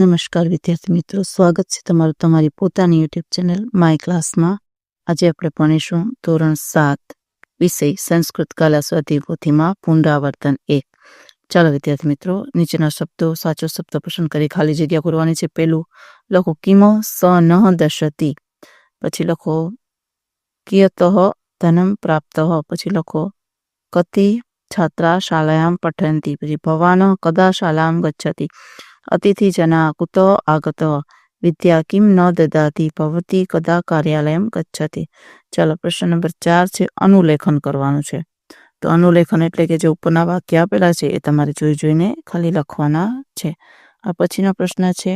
નમસ્કાર વિદ્યાર્થી મિત્રો, સ્વાગત છે તમારું તમારી પોતાની યુટ્યુબ ચેનલ માય ક્લાસમાં આજે આપણે ભણીશું ધોરણ સાત, વિષય સંસ્કૃત કલા સ્વાધ્યાય પોથીમાં પુનરાવર્તન એક. ચાલો વિદ્યાર્થી મિત્રો, નીચેના શબ્દો, સાચો શબ્દ પસંદ કરી ખાલી જગ્યા કરવાની છે. પેલું લખો કિમો સ ન દશતી, પછી લખો કિયત ધનમ પ્રાપ્ત, પછી લખો કતિ છાત્રા શાળાયામ પઠંતી, પછી ભવાન કદા શાળામ ગચ્છતિ. अतिथिजनाः कुतः आगतः। विद्या किं न ददाति, भवती कदा कार्यालयं गच्छति? ચાલો પ્રશ્ન નંબર ચાર છે અનુલેખન કરવાનું છે તો અનુલેખન એટલે કે જે ઉપરના વાક્ય આપેલા છે એ તમારે જોઈ જોઈને ખાલી લખવાના છે આ પછીનો પ્રશ્ન છે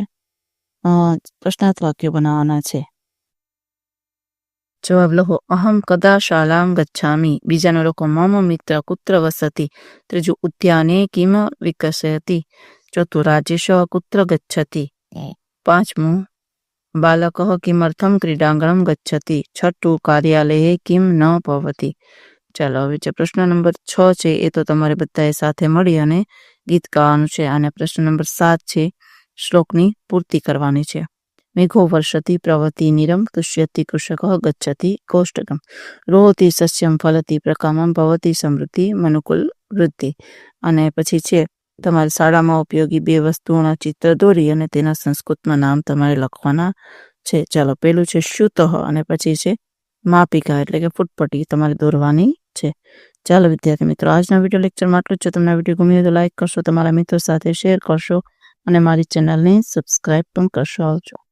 પ્રશ્નાર્થ વાક્ય બનાવવાના છે જવાબ લખો અહમ કદા શાલામ ગચ્છામી બીજાનો લોકો મમ મિત્ર કુત્ર વસતી ત્રીજું ઉદ્યાને કિમ વિકસતી રાજેશ કુત્ર ગચ્છતિ. પાંચમું બાલક કિમર્થમ ક્રીડાંગણમ ગચ્છતિ. છઠ્ઠું કાર્યાલયે કિમ ન ભવતી. ચાલો હવે જે પ્રશ્ન નંબર છ છે એ તો તમારે બધાએ સાથે મળી અને ગીત ગાવાનું છે. અને પ્રશ્ન નંબર સાત છે શ્લોકની પૂર્તિ કરવાની છે. મેઘો વર્ષતી પ્રવતી નિરમ તુષ્યતિ કૃષક ગચ્છતિ કોષ્ટકમ. રોહતી સસ્યમ ફલતી પ્રકામમ ભવતી સમૃદ્ધિ મનુકુલ વૃદ્ધિ. અને પછી છે તમારે શાળામાં ઉપયોગી બે વસ્તુઓના ચિત્ર દોરી અને તેના સંસ્કૃતમાં નામ તમારે લખવાના છે. ચાલો, પેલું છે શુતઃ અને પછી છે માપિકા, એટલે કે ફૂટપટ્ટી તમારે દોરવાની છે. ચાલો, વિદ્યાર્થી મિત્રો, આજના વીડિયો લેક્ચરમાં આટલું જ. છે તમને વીડિયો ગમ્યો તો લાઈક કરશો, તમારા મિત્રો સાથે શેર કરશો અને મારી ચેનલને સબસ્ક્રાઈબ પણ કરશો આવજો.